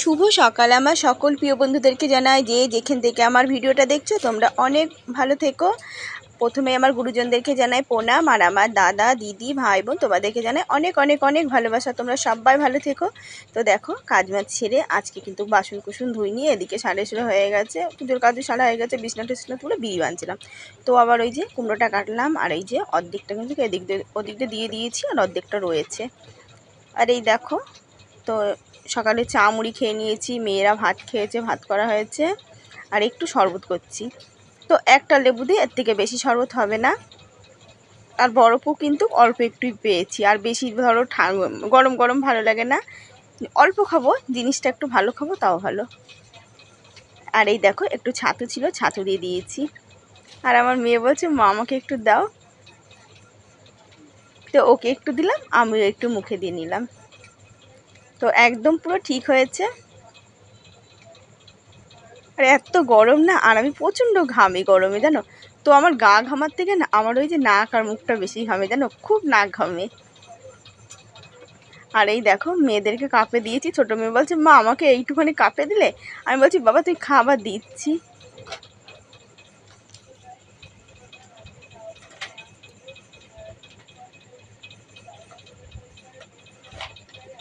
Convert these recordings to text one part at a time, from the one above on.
শুভ সকাল। আমার সকল প্রিয় বন্ধুদেরকে জানাই যে যেখান থেকে আমার ভিডিওটা দেখছ, তোমরা অনেক ভালো থেকো। প্রথমে আমার গুরুজনদেরকে জানাই প্রণাম, আর আমার দাদা, দিদি, ভাই বোন, তোমাদেরকে জানাই অনেক অনেক অনেক ভালোবাসা। তোমরা সবাই ভালো থেকো। তো দেখো কাজ মাছ ছেড়ে আজকে কিন্তু বাসন কুসুন ধুই নিয়ে এদিকে সাড়ে ষোলো হয়ে গেছে। পুজোর কাজও সারা হয়ে গেছে, বিছনা টিছনা তুলে বিড়ি বানছিলাম। তো আবার ওই যে কুমড়োটা কাটলাম, আর এই যে অর্ধেকটা কিন্তু এদিক দিয়ে, ওদিক দিয়ে দিয়ে দিয়েছি, আর অর্ধেকটা রয়েছে। আর এই দেখো, তো সকালে চা মুড়ি খেয়ে নিয়েছি, মেয়েরা ভাত খেয়েছে, ভাত করা হয়েছে, আর একটু শরবত করছি। তো একটা লেবু দিয়ে এর থেকে বেশি শরবত হবে না। আর বরফও কিন্তু অল্প একটুই পেয়েছি। আর বেশি ধরো গরম গরম ভালো লাগে না। অল্প খাব, জিনিসটা একটু ভালো খাব, তাও ভালো। আর এই দেখো, একটু ছাতু ছিল, ছাতু দিয়ে দিয়েছি। আর আমার মেয়ে বলছে, মা, আমাকে একটু দাও। তো ওকে একটু দিলাম, আমিও একটু মুখে দিয়ে নিলাম। তো একদম পুরো ঠিক হয়েছে। আর এত গরম না, আর আমি প্রচণ্ড ঘামি গরমে, জানো? তো আমার গা ঘামার থেকে না, আমার ওই যে নাক আর মুখটা বেশি ঘামে, জানো? খুব নাক ঘামে। আর এই দেখো, মেয়েদেরকে কাপে দিয়েছি, ছোটো মেয়ে বলছে, মা, আমাকে এইটুখানি কাপে দিলে? আমি বলছি, বাবা, তুই খাবার দিচ্ছি।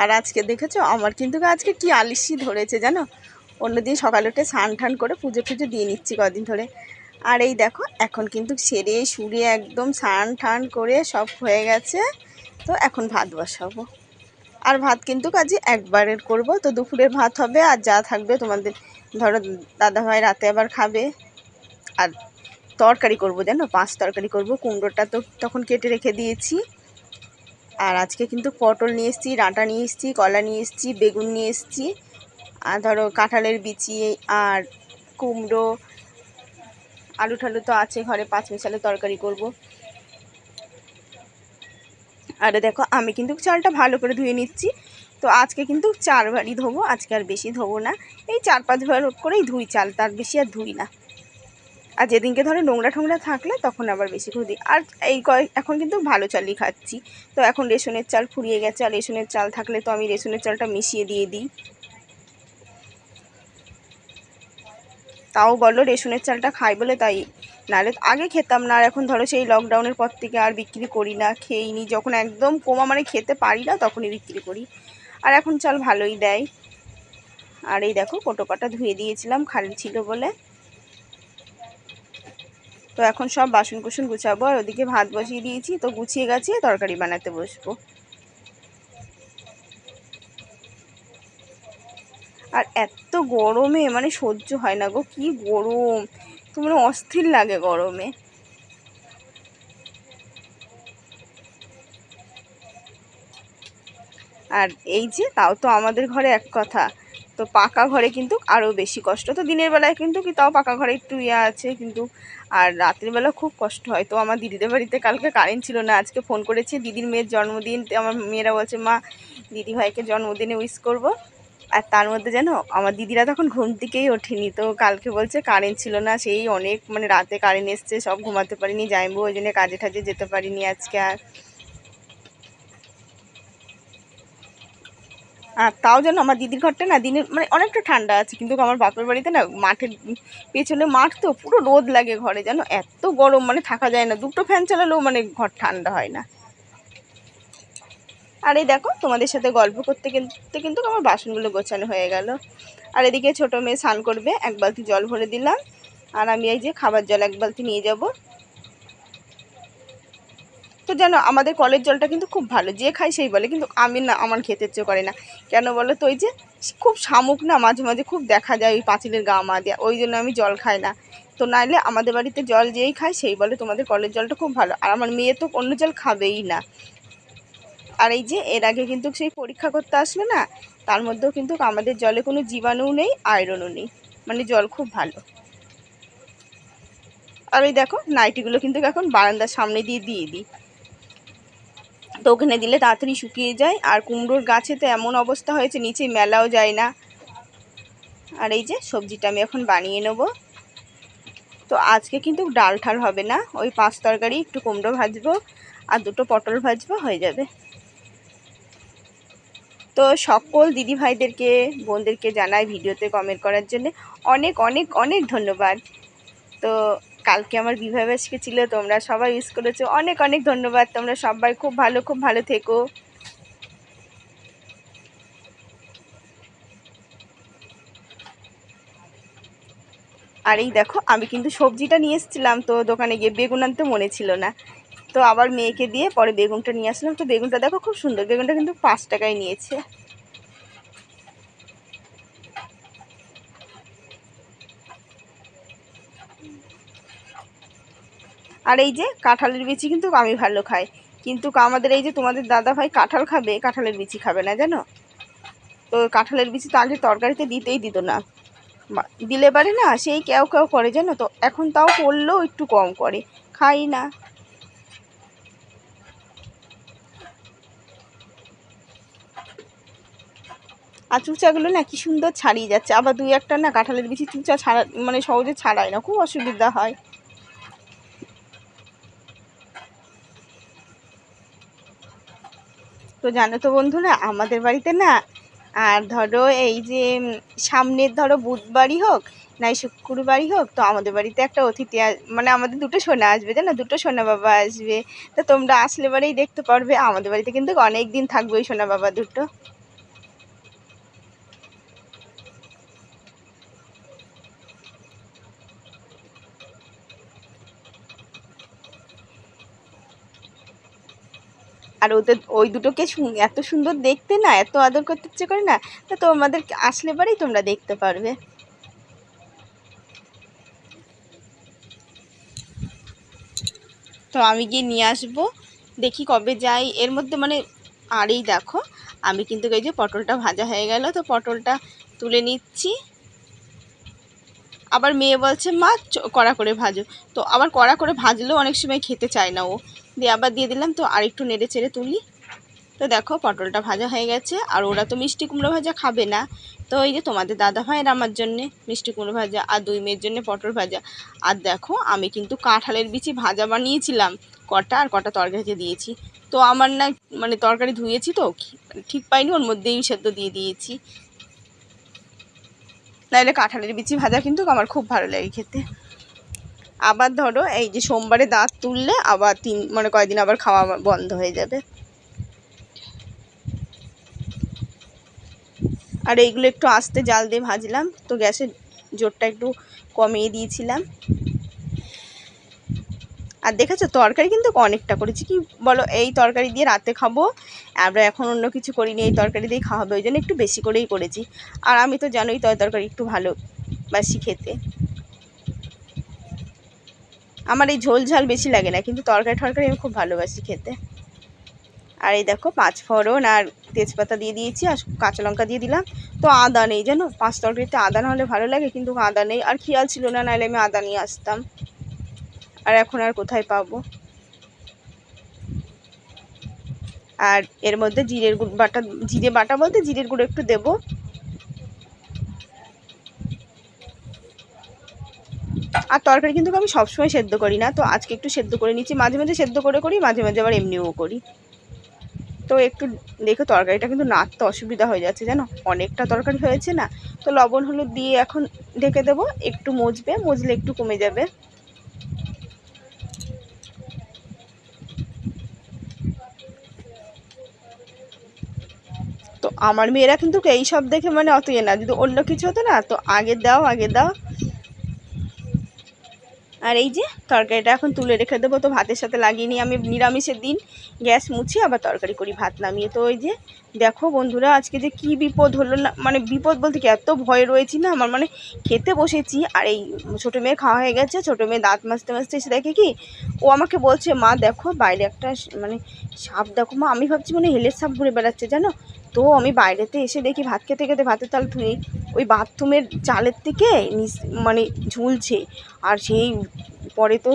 আর আজকে দেখেছ, আমার কিন্তু আজকে কি আলিসি ধরেছে জানো? অন্যদিন সকালে উঠে স্নান টান করে পুজো টুজো দিয়ে নিচ্ছি কদিন ধরে। আর এই দেখো, এখন কিন্তু সেরে সুরে একদম স্নান টান করে সব হয়ে গেছে, তো এখন ভাত বসাবো। আর ভাত কিন্তু কাজে একবারের করব, তো দুপুরের ভাত হবে আর যা থাকবে তোমাদের, ধরো দাদা ভাই রাতে আবার খাবে। আর তরকারি করব জানো, পাঁচ তরকারি করব, কুমড়োটা তো তখন কেটে রেখে দিয়েছি। আর আজকে কিন্তু পটল নিয়ে এসেছি ডাঁটা নিয়ে এসেছি, কলা নিয়ে এসেছি, বেগুন নিয়ে এসেছি, আর ধরো কাঁঠালের বিচি আর কুমড়ো, আলু ঠালু তো আছে ঘরে, পাঁচ মিশালে তরকারি করব। আর দেখো, আমি কিন্তু চালটা ভালো করে ধুয়ে নিচ্ছি। তো আজকে কিন্তু চার ভারই ধোবো, আজকে আর বেশি ধোবো না। এই চার পাঁচ ভার করেই ধুই চাল, তার বেশি আর ধুই না। আর যেদিনকে ধরো নোংরা ঠোংরা থাকলে তখন আবার বেশি করে দিই। আর এই কয় এখন কিন্তু ভালো চালই খাচ্ছি। তো এখন রেশনের চাল ফুরিয়ে গেছে, আর রেশনের চাল থাকলে তো আমি রেশনের চালটা মিশিয়ে দিয়ে দিই। তাও বলো রেশনের চালটা খাই বলে তাই। নাহলে আগে খেতাম না, আর এখন ধরো সেই লকডাউনের পর থেকে আর বিক্রি করি না খেয়েই নি যখন একদম কমা মানে খেতে পারি না, তখনই বিক্রি করি। আর এখন চাল ভালোই দেয়। আর এই দেখো কোটোকাটা ধুয়ে দিয়েছিলাম, খালি ছিল বলে। তো এখন সব বাসন কুসন গুছাবো আর ওদিকে ভাত বসিয়ে দিয়েছি, তো গুছিয়ে গাছিয়ে তরকারি বানাতে বসবো। আর এত গরমে মানে সহ্য হয় না গো, কি গরম! তো মানে অস্থির লাগে গরমে। আর এই যে, তাও তো আমাদের ঘরে এক কথা তো পাকা ঘরে কিন্তু আরও বেশি কষ্ট। তো দিনের বেলায় কিন্তু কি তাও পাকা ঘরে একটু ইয়ে আছে কিন্তু, আর রাতের বেলা খুব কষ্ট হয়। তো আমার দিদিদের বাড়িতে কালকে কারেন্ট ছিল না, আজকে ফোন করেছি, দিদির মেয়ের জন্মদিন আমার মেয়েরা বলছে, মা দিদি ভাইকে জন্মদিনে উইশ করব। আর তার মধ্যে যেন আমার দিদিরা তখন ঘুম থেকেই ওঠেনি। তো কালকে বলছে কারেন্ট ছিল না, সেই অনেক মানে রাতে কারেন্ট এসছে, সব ঘুমাতে পারিনি, যাইবো, ওই জন্য কাজে টাজে যেতে পারিনি আজকে আর। আর তাও যেন আমার দিদির ঘরটা না দিনের মানে অনেকটা ঠান্ডা আছে, কিন্তু আমার বাপের বাড়িতে না মাঠের পেছনে মাঠ তো, পুরো রোদ লাগে ঘরে, যেন এত গরম মানে থাকা যায় না, দুটো ফ্যান চালালেও মানে ঘর ঠান্ডা হয় না। আর এই দেখো, তোমাদের সাথে গল্প করতে করতে কিন্তু আমার বাসনগুলো গোছানো হয়ে গেল। আর এদিকে ছোটো মেয়ে স্নান করবে, এক বালতি জল ভরে দিলাম। আর আমি এই যে খাবার জল এক বালতি নিয়ে যাব। তো জানো আমাদের কলের জলটা কিন্তু খুব ভালো। যে খাই সেই বলে, কিন্তু আমি না, আমার খেতে ইচ্ছে করে না। কেন বলো তো ওই যে, খুব শামুক না, মাঝে মাঝে খুব দেখা যায় ওই পাঁচিলের গা মা দেওয়া ওই জন্য আমি জল খাই না। তো নাইলে আমাদের বাড়িতে জল যেই খায় সেই বলে তোমাদের কলের জলটা খুব ভালো। আর আমার মেয়ে তো অন্য জল খাবেই না। আর এই যে, এর আগে কিন্তু সেই পরীক্ষা করতে আসলো না, তার মধ্যেও কিন্তু আমাদের জলে কোনো জীবাণুও নেই, আয়রনও নেই। মানে জল খুব ভালো। আর ওই দেখো, নাইটিগুলো কিন্তু এখন বারান্দার সামনে দিয়ে দিয়ে দিই। তো ওখানে দিলে তাড়াতাড়ি শুকিয়ে যায়। আর কুমড়োর গাছে তো এমন অবস্থা হয়েছে, নিচে মেলাও যায় না। আর এই যে সবজিটা আমি এখন বানিয়ে নেব। তো আজকে কিন্তু ডাল ঠাল হবে না, ওই পাঁচ তরকারি, একটু কুমড়ো ভাজবো আর দুটো পটল ভাজবো, হয়ে যাবে। তো সকল দিদি ভাইদেরকে বোনদেরকে জানাই ভিডিওতে কমেন্ট করার জন্য অনেক অনেক অনেক ধন্যবাদ। তো কালকে আমার বিবাহবাসকে ছিল, তোমরা সবাই ইউজ করেছ। অনেক অনেক ধন্যবাদ। তোমরা সবাই খুব ভালো খুব ভালো থেকো। আর এই দেখো, আমি কিন্তু সবজিটা নিয়ে এসেছিলাম, তো দোকানে গিয়ে বেগুন আনতে মনে ছিল না। তো আবার মেয়েকে দিয়ে পরে বেগুনটা নিয়ে আসলাম। তো বেগুনটা দেখো খুব সুন্দর, বেগুনটা কিন্তু পাঁচ টাকায় নিয়েছে। আর এই যে কাঁঠালের বিচি কিন্তু আমি ভালো খাই। কিন্তু আমাদের এই যে তোমাদের দাদা ভাই কাঁঠাল খাবে, কাঁঠালের বিচি খাবে না, জানো? তো কাঁঠালের বিচি তো আগে তরকারিতে দিতেই দিত না। দিলে পারে না, সেই কেউ কেউ করে, জানো তো? এখন তাও করলেও একটু কম করে, খাই না। আর চুচাগুলো না কি সুন্দর ছাড়িয়ে যাচ্ছে। আবার দুই একটা না কাঁঠালের বিচি চুচা ছাড়া মানে সহজে ছাড়ায় না, খুব অসুবিধা হয়। তো জানো তো বন্ধুরা, আমাদের বাড়িতে না, আর ধরো এই যে সামনের ধরো বুধবারই হোক, নাই শুক্রবারই হোক, তো আমাদের বাড়িতে একটা অতিথি মানে আমাদের দুটো সোনা আসবে, জানো? দুটো সোনা বাবা আসবে। তো তোমরা আসলে বারেই দেখতে পারবে, আমাদের বাড়িতে কিন্তু অনেক দিন থাকবে ওই সোনা বাবা দুটো। আর ওদের ওই দুটোকে এত সুন্দর দেখতে না, এত আদর করতে ইচ্ছে করে না, তা তোমাদের আসলে পরেই তোমরা দেখতে পারবে। তো আমি গিয়ে নিয়ে আসব, দেখি কবে যাই। এর মধ্যে মানে আর এই দেখো, আমি কিন্তু এই যে পটলটা ভাজা হয়ে গেল, তো পটলটা তুলে নিচ্ছি। আবার মেয়ে বলছে, মা কড়া করে ভাজো। তো আবার কড়া করে ভাজলেও অনেক সময় খেতে চায় না ও। দিয়ে আবার দিয়ে দিলাম, তো আরেকটু নেড়ে চেড়ে তুলি। তো দেখো, পটলটা ভাজা হয়ে গেছে, আর ওরা তো মিষ্টি কুমড়ো ভাজা খাবে না। তো এই যে তোমাদের দাদা ভাইয়ের আমার জন্যে মিষ্টি কুমড়ো ভাজা আর দুই মেয়ের জন্য পটল ভাজা। আর দেখো, আমি কিন্তু কাঁঠালের বিচি ভাজা বানিয়েছিলাম, কটা আর কটা তরকারিতে দিয়েছি। তো আমার না মানে তরকারি ধুয়েছি তো কি- ঠিক পাইনি, ওর মধ্যেই সেদ্ধ দিয়ে দিয়েছি। নাহলে কাঁঠালের বিচি ভাজা কিন্তু আমার খুব ভালো লাগে খেতে। আবার ধরো এই যে সোমবারে দাঁত তুললে আবার তিন মানে কয়দিন আবার খাওয়া বন্ধ হয়ে যাবে। আর এইগুলো একটু আস্তে জাল দিয়ে ভাজলাম, তো গ্যাসের জোরটা একটু কমিয়ে দিয়েছিলাম। আর দেখেছ তরকারি কিন্তু অনেকটা করেছি, কি বলো এই তরকারি দিয়ে রাতে খাব, আমরা এখন অন্য কিছু করিনি, এই তরকারি দিয়ে খাওয়া হবে, ওই জন্য একটু বেশি করেই করেছি। আর আমি তো জানোই তয় তরকারি একটু ভালোবাসি খেতে। আমার এই ঝোল ঝাল বেশি লাগে না, কিন্তু তরকারি টরকারি আমি খুব ভালোবাসি খেতে। আর এই দেখো পাঁচ ফোড়ন আর তেজপাতা দিয়ে দিয়েছি আর কাঁচা লঙ্কা দিয়ে দিলাম। তো আদা নেই জানো? পাঁচ তরকারিতে আদা না হলে ভালো লাগে, কিন্তু আদা নেই। আর খেয়াল ছিল না, নাহলে আমি আদা নিয়ে আসতাম। আর এখন আর কোথায় পাবো? আর এর মধ্যে জিরের গুঁড়ো বাটা, জিরে বাটা বলতে জিরের গুঁড়ো একটু দেবো। আর তরকারি কিন্তু আমি সবসময় সেদ্ধ করি না, তো আজকে একটু সেদ্ধ করে নিচ্ছি, মাঝে মাঝে সেদ্ধ করে করি, মাঝে মাঝে আবার এমনিও করি। তো একটু দেখো তরকারিটা কিন্তু নাড়তে অসুবিধা হয়ে যাচ্ছে, জানো? অনেকটা তরকারি হয়েছে না, তো লবণ, হলুদ দিয়ে এখন ঢেকে দেবো, একটু মজবে, মজলে একটু কমে যাবে। তো আমার মেয়েরা কিন্তু এই সব দেখে মানে অত ইয়ে না, যদি অন্য কিছু হতো না, তো আগে দাও আগে দাও। আর এই যে তরকারিটা এখন তুলে রেখে দেবো। তো ভাতের সাথে লাগিয়ে নিই। আমি নিরামিষের দিন গ্যাস মুছি আবার তরকারি করি, ভাত নামিয়ে। তো ওই যে দেখো বন্ধুরা, আজকে যে কি বিপদ হলো না মানে বিপদ বলতে কি, এত ভয় রয়েছি না? আমার মানে খেতে বসেছি। আর এই ছোটো মেয়ে খাওয়া হয়ে গেছে। ছোটো মেয়ে দাঁত মাজতে মাজতে এসে দেখে কি, ও আমাকে বলছে, মা, দেখো বাইরে একটা মানে সাপ, দেখো মা। আমি ভাবছি মানে হেলের সাপ ঘুরে বেড়াচ্ছে, জানো? তো আমি বাইরেতে এসে দেখি ভাত খেতে খেতে ভাতের তাল ধুয়ে ওই বাথরুমের চালের থেকে নিচ মানে ঝুলছে। আর সেই পরে তো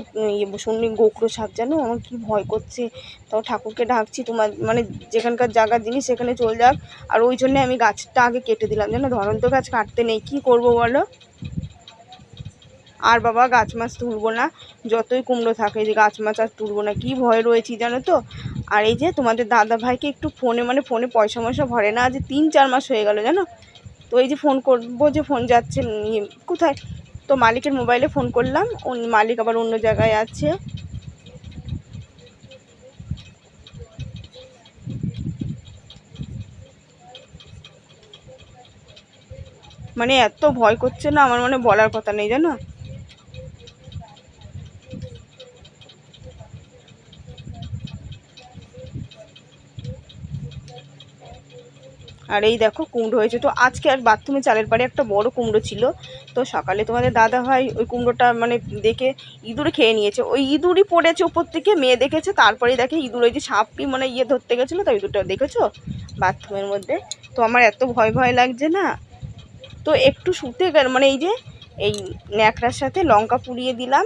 শুনলি গোখরো সাপ যেন, আমার কি ভয় করছে। তাও ঠাকুরকে ডাকছি, তোমার মানে যেখানকার জায়গার জিনিস সেখানে চলে যাক। আর ওই জন্যে আমি গাছটা আগে কেটে দিলাম। জানো, ধরন্ত গাছ কাটতে নেই। কী করব বলো? আর বাবা, গাছ মাছ তুলবো না। যতই কুমড়ো থাকে যে গাছ মাছ আর তুলবো না। কি ভয় রয়েছি জানো তো? আর এই যে তোমাদের দাদা ভাইকে একটু ফোনে মানে ফোনে পয়সা ময়সা ভরে না, আজ তিন চার মাস হয়ে গেল জানো? তো এই যে ফোন করব যে ফোন যাচ্ছে কোথায়? তো মালিকের মোবাইলে ফোন করলাম মালিক আবার অন্য জায়গায় আছে। মানে এত ভয় করছে না, আমার মানে বলার কথা নেই, জানো? আর এই দেখো, কুমড়ো হয়েছে। তো আজকে আর বাথরুমে চালের পাড়ে একটা বড় কুমড়ো ছিল। তো সকালে তোমাদের দাদা ভাই ওই কুমড়োটা মানে দেখে ইঁদুরে খেয়ে নিয়েছে। ওই ইঁদুরই পড়েছে ওপর থেকে, মেয়ে দেখেছে, তারপরেই দেখে ইঁদুর ওই যে সাপটি মানে ইয়ে ধরতে গেছিল তো ইঁদুরটা দেখেছ? বাথরুমের মধ্যে। তো আমার এত ভয় ভয় লাগছে না। তো একটু শুতে গেল মানে এই যে, এই ন্যাকড়ার সাথে লঙ্কা পুড়িয়ে দিলাম।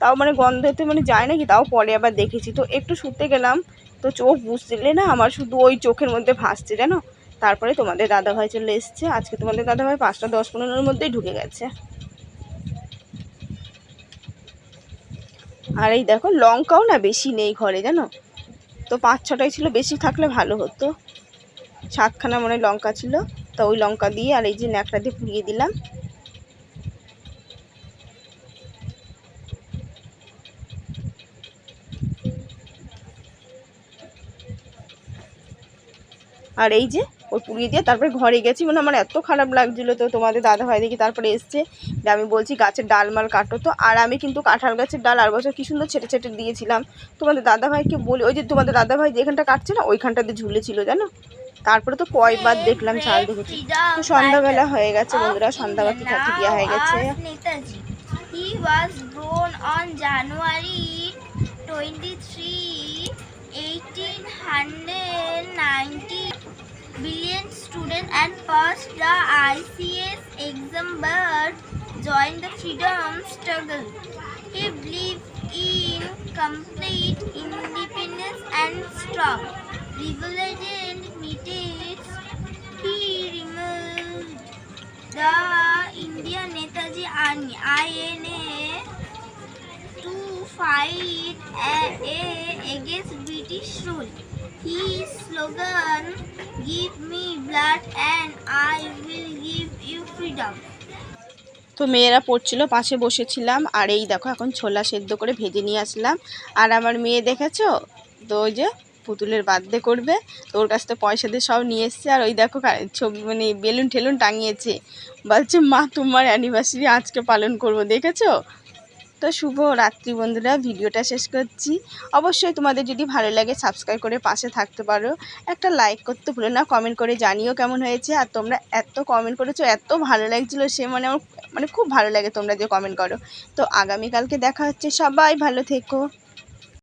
তাও মানে গন্ধতে মানে যায় নাকি, তাও পরে আবার দেখেছি। তো একটু শুতে গেলাম। তো চোখ বুঝলে না, আমার শুধু ওই চোখের মধ্যে ভাসছে, জানো? তারপরে তোমাদের দাদাভাই চলে এসছে। আজকে তোমাদের দাদাভাই পাঁচটা দশ পনেরোর মধ্যেই ঢুকে গেছে। আর এই দেখো, লঙ্কাও না বেশি নেই ঘরে, জানো? তো পাঁচ ছটাই ছিল, বেশি থাকলে ভালো হতো। সাতখানা মনে লঙ্কা ছিল। তো ওই লঙ্কা দিয়ে আর এই যে ন্যাকড়া দিয়ে পুড়িয়ে দিলাম। আর এই যে ওই পুড়িয়ে দিয়ে তারপরে ঘরে গেছি। মানে আমার এত খারাপ লাগছিল তো তোমাদের দাদা ভাই দেখি তারপরে এসছে। আমি বলছি গাছের ডাল মাল কাটো তো। আর আমি কিন্তু কাঁঠাল গাছের ডাল আর বছর কি সুন্দর ছেটে ছেটে দিয়েছিলাম। তোমাদের দাদা ভাইকে বলি ওই যে তোমাদের দাদা ভাই যেখানটা কাটছে না ওইখানটাতে ঝুলেছিল জানো? তারপরে তো কয়বার দেখলাম চাল দেখেছি তো সন্ধ্যাবেলা হয়ে গেছে বন্ধুরা সন্ধ্যাবাতি থাকি দেওয়া হয়ে গেছে. He was born on January 23, 1890. Brilliant students and passed the ICS exam but joined the freedom struggle. He believed in complete independence and strong revolution meetings, He removed the Indian Netaji Army INA to fight against British rule. His slogan, "Give me blood and I will give you freedom." তো মেয়েরা পড়ছিল পাশে বসেছিলাম আর এই দেখো এখন ছোলা সেদ্ধ করে ভেজে নিয়ে আসলাম। আর আমার মেয়ে দেখেছ? তো ওই যে পুতুলের বার্থডে করবে তো ওর কাছ থেকে পয়সা দিয়ে সব নিয়ে এসছে আর ওই দেখো ছবি মানে বেলুন ঠেলুন টাঙিয়েছে। বলছে মা তোমার অ্যানিভার্সারি আজকে পালন করব। দেখেছ? তো শুভ রাত্রি বন্ধুরা, ভিডিওটা শেষ করছি। অবশ্যই তোমাদের যদি ভালো লাগে সাবস্ক্রাইব করে পাশে থাকতে পারো। একটা লাইক করতে ভুলো না কমেন্ট করে জানিও কেমন হয়েছে। আর তোমরা এত কমেন্ট করেছ, এত ভালো লাগছিল সে মানে আমার মানে খুব ভালো লাগে তোমরা যে কমেন্ট করো। তো আগামীকালকে দেখা হচ্ছে, সবাই ভালো থেকো।